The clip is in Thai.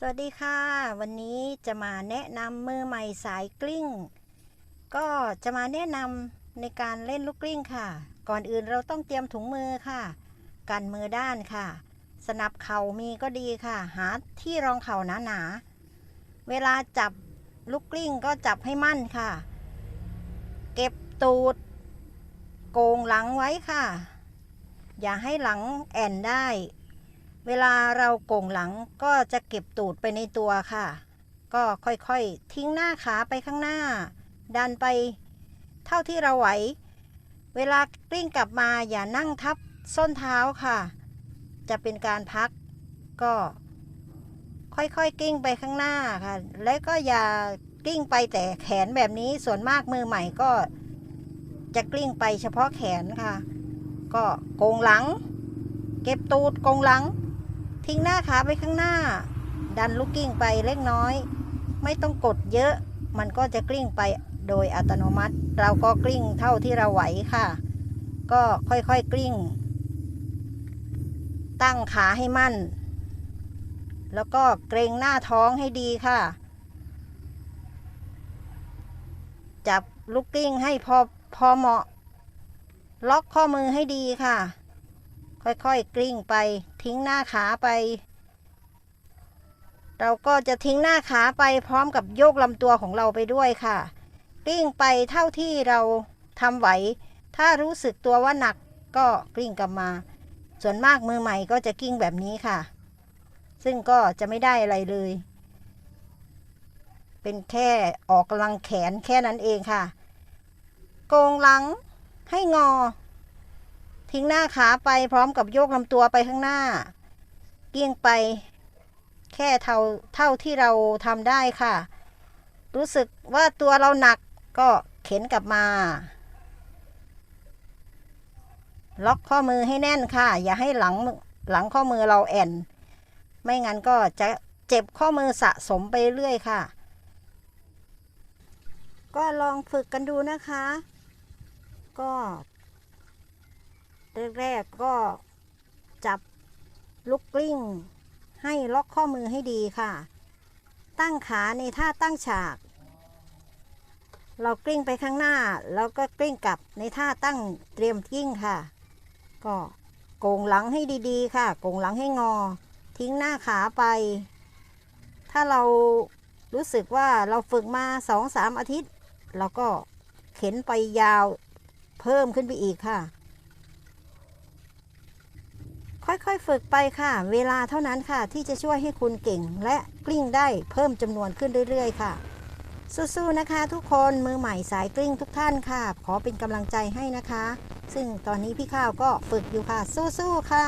สวัสดีค่ะ วันนี้จะมาแนะนำมือใหม่สายกลิ้ง ก็จะมาแนะนำในการเล่นลูกกลิ้งค่ะ ก่อนอื่นเราต้องเตรียมถุงมือค่ะ กันมือด้านค่ะ สนับเข่ามีก็ดีค่ะ หาที่รองเข่าหนาๆ เวลาจับลูกกลิ้งก็จับให้มั่นค่ะ เก็บตูด โกงหลังไว้ค่ะ อย่าให้หลังแอนได้ เวลาเราโก่งหลังก็จะเก็บตูดไปในตัวค่ะ ก็ค่อยๆ ทิ้งหน้าขาไปข้างหน้า ดันไปเท่าที่เราไหว เวลากลิ้งกลับมาอย่านั่งทับส้นเท้าค่ะ จะเป็นการพักก็ ค่อยๆ กลิ้งไปข้างหน้าค่ะ และก็อย่ากลิ้งไปแต่แขนแบบนี้ส่วนมากมือใหม่ก็ จะกลิ้งไปเฉพาะแขนค่ะ ก็โกงหลัง เก็บตูดโกงหลัง ทิ้งหน้าขาไปข้างหน้า ดันลูกกิ้งไปเล็กน้อย ไม่ต้องกดเยอะ มันก็จะกลิ้งไปโดยอัตโนมัติ เราก็กลิ้งเท่าที่เราไหวค่ะ ก็ค่อยๆกลิ้ง ตั้งขาให้มั่น แล้วก็เกรงหน้าท้องให้ดีค่ะ จับลูกกลิ้งให้พอพอเหมาะ ล็อกข้อมือให้ดีค่ะ ค่อยๆกลิ้งไป ทิ้งหน้าขาไป เราก็จะทิ้งหน้าขาไปพร้อมกับโยกลำตัวของเราไปด้วยค่ะ กลิ้งไปเท่าที่เราทำไหว ถ้ารู้สึกตัวว่าหนักก็กลิ้งกลับมา ส่วนมากมือใหม่ก็จะกลิ้งแบบนี้ค่ะ ซึ่งก็จะไม่ได้อะไรเลย เป็นแค่ออกกำลังแขนแค่นั้นเองค่ะ โกงหลังให้งอ ทิ้งหน้าขาไปพร้อมกับโยกลำตัวไปข้างหน้า เกี้ยงไป แค่เท่าเท่าที่เราทำได้ค่ะ รู้สึกว่าตัวเราหนักก็เข็นกลับมา ล็อกข้อมือให้แน่นค่ะ อย่าให้หลังหลังข้อมือเราแอนไม่งั้นก็จะเจ็บข้อมือสะสมไปเรื่อยค่ะ ก็ลองฝึกกันดูนะคะ ก็ แรกๆก็จับลูกกลิ้ง ให้ล็อกข้อมือให้ดีค่ะ ตั้งขาในท่าตั้งฉาก เรากลิ้งไปข้างหน้า แล้วก็กลิ้งกลับในท่าตั้งเตรียมกลิ้งค่ะ ก็โกงหลังให้ดีๆ ค่ะโกงหลังให้งอ ทิ้งหน้าขาไป ถ้าเรารู้สึกว่าเราฝึกมาสองสามอาทิตย์ เราก็เข็นไปยาวเพิ่มขึ้นไปอีกค่ะ ค่อยๆ ฝึกไปค่ะ เวลาเท่านั้นค่ะ ที่จะช่วยให้คุณเก่ง และกลิ้งได้เพิ่มจำนวนขึ้นเรื่อยๆ ค่ะ สู้ๆ นะคะทุกคนมือใหม่สายกลิ้งทุกท่านค่ะ ขอเป็นกำลังใจให้นะคะ ซึ่งตอนนี้พี่ข้าวก็ฝึกอยู่ค่ะ สู้ๆ ค่ะ